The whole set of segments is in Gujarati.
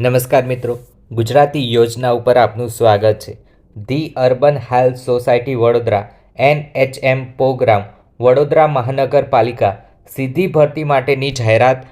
નમસ્કાર મિત્રો, ગુજરાતી યોજના ઉપર આપનું સ્વાગત છે. The urban health society Vadodara, NHM programme Vadodara મહાનગરપાલિકા સીધી ભરતી માટેની જાહેરાત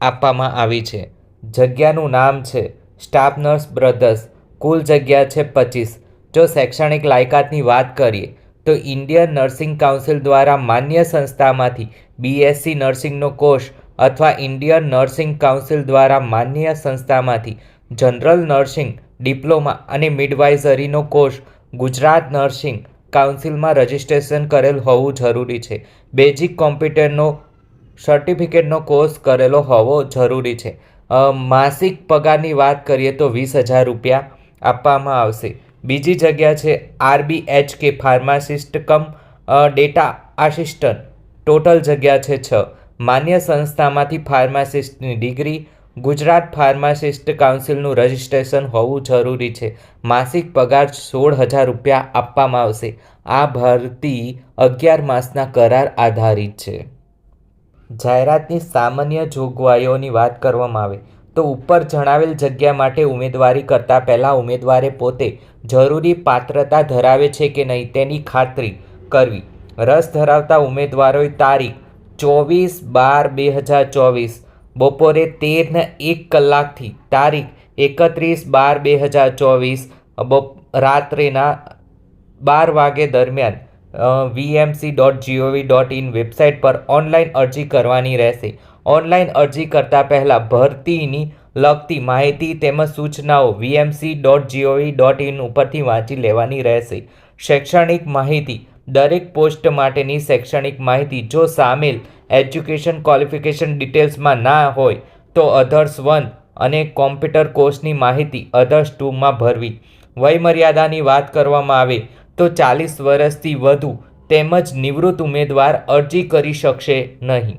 આપવામાં આવી છે. જગ્યાનું નામ છે સ્ટાફ નર્સ બ્રધર્સ, કુલ જગ્યા છે પચીસ. જો શૈક્ષણિક લાયકાતની વાત કરીએ, તો ઇન્ડિયન નર્સિંગ કાઉન્સિલ દ્વારા માન્ય સંસ્થામાંથી બીએસસી નર્સિંગનો કોર્સ અથવા ઇન્ડિયન નર્સિંગ કાઉન્સિલ દ્વારા માન્ય સંસ્થામાંથી જનરલ નર્સિંગ, ડિપ્લોમા અને મિડવાઇઝરીનો કોર્સ ગુજરાત નર્સિંગ કાઉન્સિલમાં રજિસ્ટ્રેશન કરેલ હોવું જરૂરી છે. બેઝિક કોમ્પ્યુટરનો સર્ટિફિકેટનો કોર્સ કરેલો હોવો જરૂરી છે. માસિક પગારની વાત કરીએ તો વીસ હજાર રૂપિયા આપવામાં આવશે. બીજી જગ્યા છે આરબીએચ કે pharmacist cum data assistant. Total જગ્યા છે છ. માન્ય સંસ્થામાંથી ફાર્માસિસ્ટની ડિગ્રી, ગુજરાત ફાર્માસિસ્ટ કાઉન્સિલનું રજિસ્ટ્રેશન હોવું જરૂરી છે. માસિક પગાર સોળ હજાર રૂપિયા આપવામાં આવશે. આ ભરતી અગિયાર માસના કરાર આધારિત છે. જાહેરાતની સામાન્ય જોગવાઈઓની વાત કરવામાં આવે તો ઉપર જણાવેલ જગ્યા માટે ઉમેદવારી કરતાં પહેલાં ઉમેદવારે પોતે જરૂરી પાત્રતા ધરાવે છે કે નહીં તેની ખાતરી કરવી. રસ ધરાવતા ઉમેદવારોએ તારીખ ચોવીસ બાર બે હજાર ચોવીસ. બપોરે તેરને એક કલાકથી તારીખ એકત્રીસ બાર બે હજાર ચોવીસ, બપ, રાત્રેના બાર વાગે દરમિયાન VMC dot GOV dot in website પર ઓનલાઈન અરજી કરવાની રહેશે. ઓનલાઈન અરજી કરતાં પહેલાં ભરતીની લગતી માહિતી તેમજ સૂચનાઓ VMC dot GOV dot in ઉપરથી વાંચી લેવાની રહેશે. શૈક્ષણિક માહિતી દરેક પોસ્ટ માટેની શૈક્ષણિક માહિતી જો સામેલ એજ્યુકેશન ક્વોલિફિકેશન ડિટેલ્સમાં ના હોય, તો અધર્સ વન અને કોમ્પ્યુટર કોર્સની માહિતી અધર્સ ટુમાં ભરવી. વયમર્યાદાની વાત કરવામાં આવે, તો ચાલીસ વર્ષથી વધુ તેમજ નિવૃત્ત ઉમેદવાર અરજી કરી શકશે નહીં.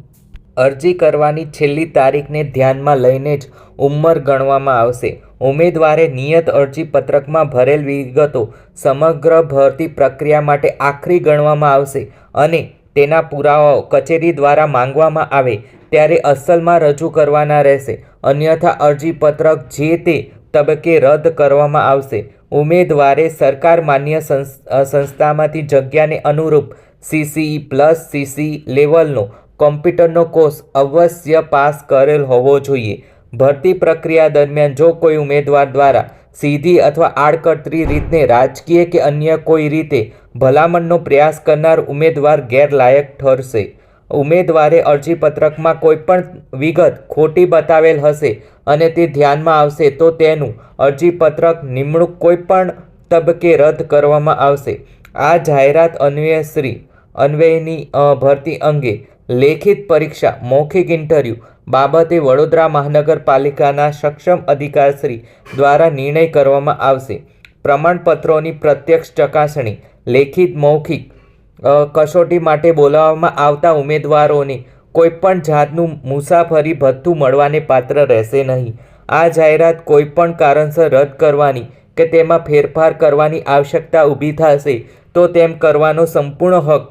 અરજી કરવાની છેલ્લી તારીખને ધ્યાનમાં લઈને જ ઉંમર ગણવામાં આવશે. ઉમેદવારે નિયત અરજી પત્રકમાં ભરેલ વિગતો સમગ્ર ભરતી પ્રક્રિયા માટે આખરી ગણવામાં આવશે અને તેના પુરાવાઓ કચેરી દ્વારા માંગવામાં આવે ત્યારે અસલમાં રજૂ કરવાના રહેશે. અન્યથા અરજીપત્રક જે તે તબક્કે રદ કરવામાં આવશે. ઉમેદવારે સરકાર માન્ય સંસ- સંસ્થામાંથી જગ્યાને અનુરૂપ સીસી પ્લસ સીસી લેવલનો કોમ્પ્યુટરનો કોર્સ અવશ્ય પાસ કરેલ હોવો જોઈએ. ભરતી પ્રક્રિયા દરમિયાન જો કોઈ ઉમેદવાર દ્વારા સીધી અથવા આડકતરી રીતને રાજકીય કે અન્ય કોઈ રીતે ભલામણનો પ્રયાસ કરનાર ઉમેદવાર ગેરલાયક ઠરશે. ઉમેદવારે અરજીપત્રકમાં કોઈપણ વિગત ખોટી બતાવેલ હશે અને તે ધ્યાનમાં આવશે તો તેનું અરજીપત્રક નિમણૂક કોઈપણ તબક્કે રદ કરવામાં આવશે. આ જાહેરાત અન્વયશ્રી અન્વયની ભરતી અંગે લેખિત પરીક્ષા, મૌખિક ઇન્ટરવ્યૂ બાબતે વડોદરા મહાનગરપાલિકાના સક્ષમ અધિકારશ્રી દ્વારા નિર્ણય કરવામાં આવશે. પ્રમાણપત્રોની પ્રત્યક્ષ ચકાસણી, લેખિત મૌખિક કસોટી માટે બોલાવવામાં આવતા ઉમેદવારોને કોઈપણ જાતનું મુસાફરી ભથ્થું મળવાને પાત્ર રહેશે નહીં. આ જાહેરાત કોઈપણ કારણસર રદ કરવાની કે તેમાં ફેરફાર કરવાની આવશ્યકતા ઊભી થશે તો તેમ કરવાનો સંપૂર્ણ હક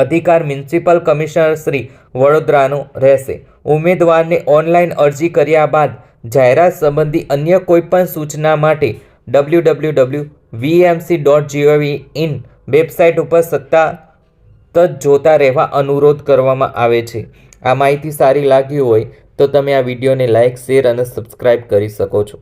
અધિકાર મ્યુનિસિપલ કમિશનર શ્રી વડોદરાનો રહેશે. ઉમેદવારને ઓનલાઈન અરજી કર્યા બાદ જાહેરાત સંબંધી અન્ય કોઈપણ સૂચના માટે W W W VMC dot GOV in website ઉપર સતત જોતા રહેવા અનુરોધ કરવામાં આવે છે. આ માહિતી સારી લાગી હોય તો તમે આ વિડીયોને લાઇક શેર અને સબસ્ક્રાઈબ કરી શકો છો.